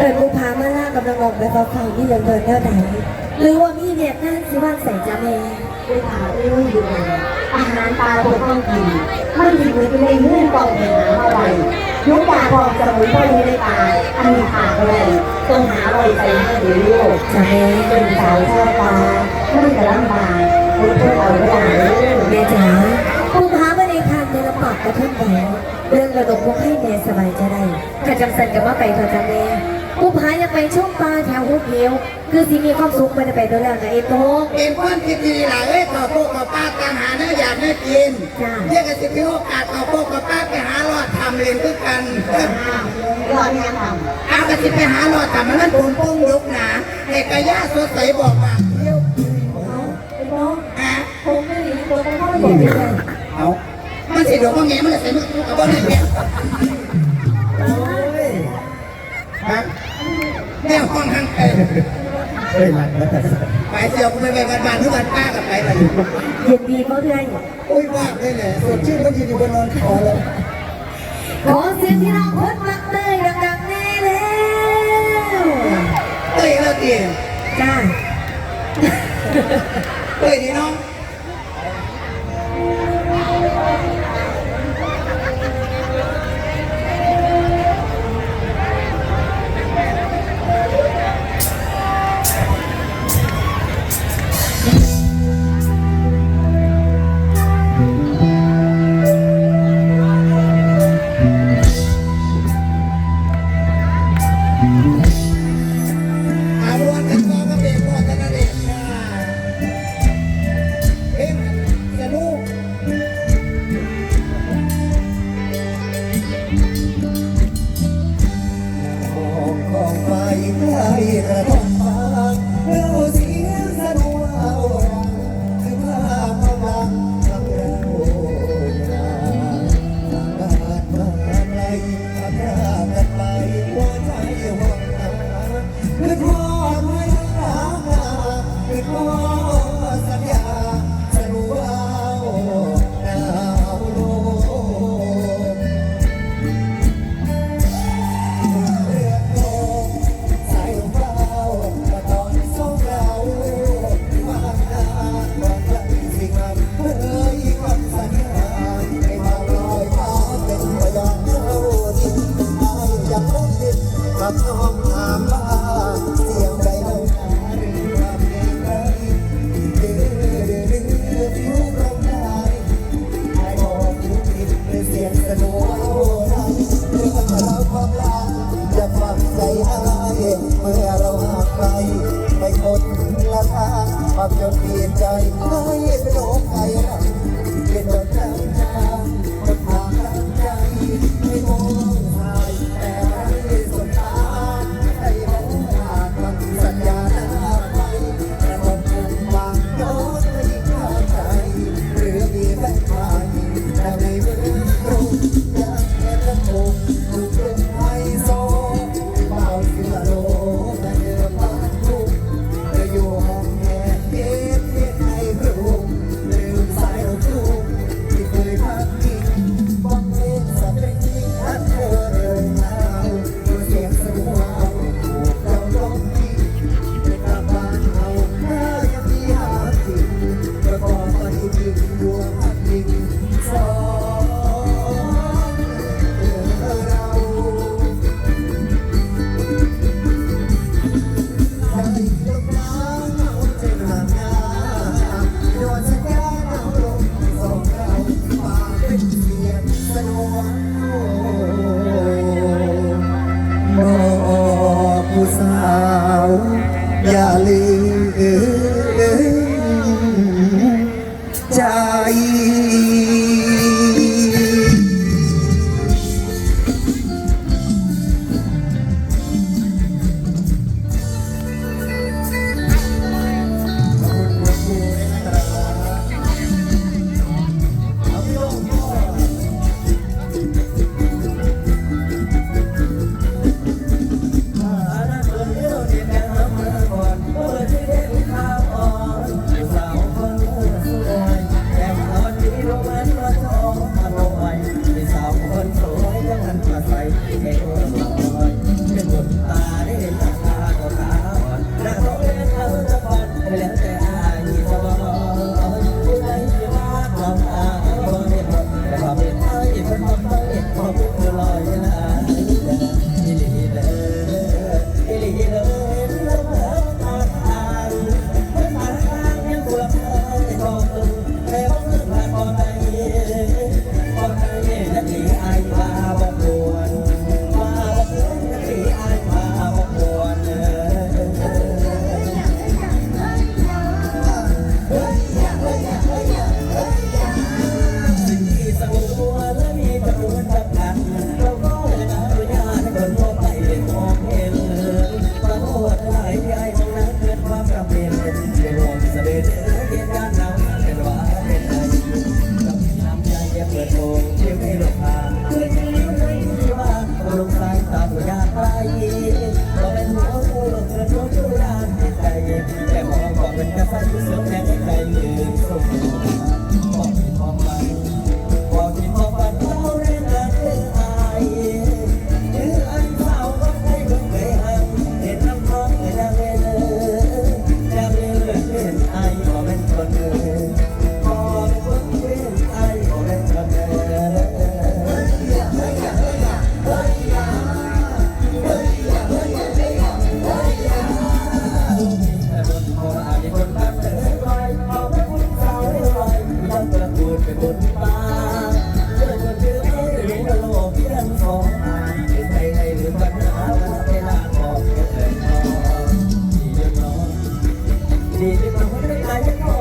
เอิญบุพามาล่ากำลังออกไปฟังฟังที่เดินเดินเท่าไหนหรือว่ามีเวียดนามสิว่างใส่จ้าแม่ไปหาเรื่องอยู่ไหนอาหารตาคนต้องกินไม่ดีเลยไปเลยเงื่อนกองไปหาอะไรยุกยาพอจะมุนก็เลยได้ตายอันนี้ขาดอะไรต้องหาอะไรใจให้ดีลูกจ้าแม่เป็นสาวชอบตาไม่จะลำบากคุณเพื่อเอาเวลาเลยแม่จ๋าบุพาไม่ได้คันในลำบากกระทุ่มแหวเรื่องระดมพวกให้แม่สบายใจได้ข้าจำสันกับว่าไปเถอะจ้าแม่ บุพาอยากไปช่วงปลาแถวหุบเหวคือสิมีความสุขไปได้ไปตัวแล้วนะเอ็โตเป็นคนที่ดีหล่ะเอ้ยขอพวกกับป้าตามหาเนื้ออยากเนื้อกินจ้าเรียกกันสิพี่โอกาสขอพวกกับป้าไปหาหลอดทำเรียนด้วยกันรอดงานทเอากันสิไปหาหลอดทำมันมันปุ่มปุ้งลุกหนาเอกย่าสดใสบอกว่าเที่ยวำเป็นน้องฮะผมไม่หนีตัวต้องเข้าบอกไม่ได้เอามันสิเดี๋ยวก็แงมันจะใส่มือกับบ้านนี่เนี่ยฮะ แนวห้องทางไกลเฮ้ยหลังแล้วแต่ไปเสียวกูไปไปบ้านบ้านทุกวันป้ากับไปเลยเย็นดีเพราะเพื่อนอุ้ยว่าได้เลยสดชื่นมันยืนอยู่บนนอนคอเลยขอเสียงที่เราพดมักเตยดังๆแน่แล้วเอ้ยแล้วดีจ้าเอ้ยดีน้อง ใกล้กระทงฟ้าเรา 哎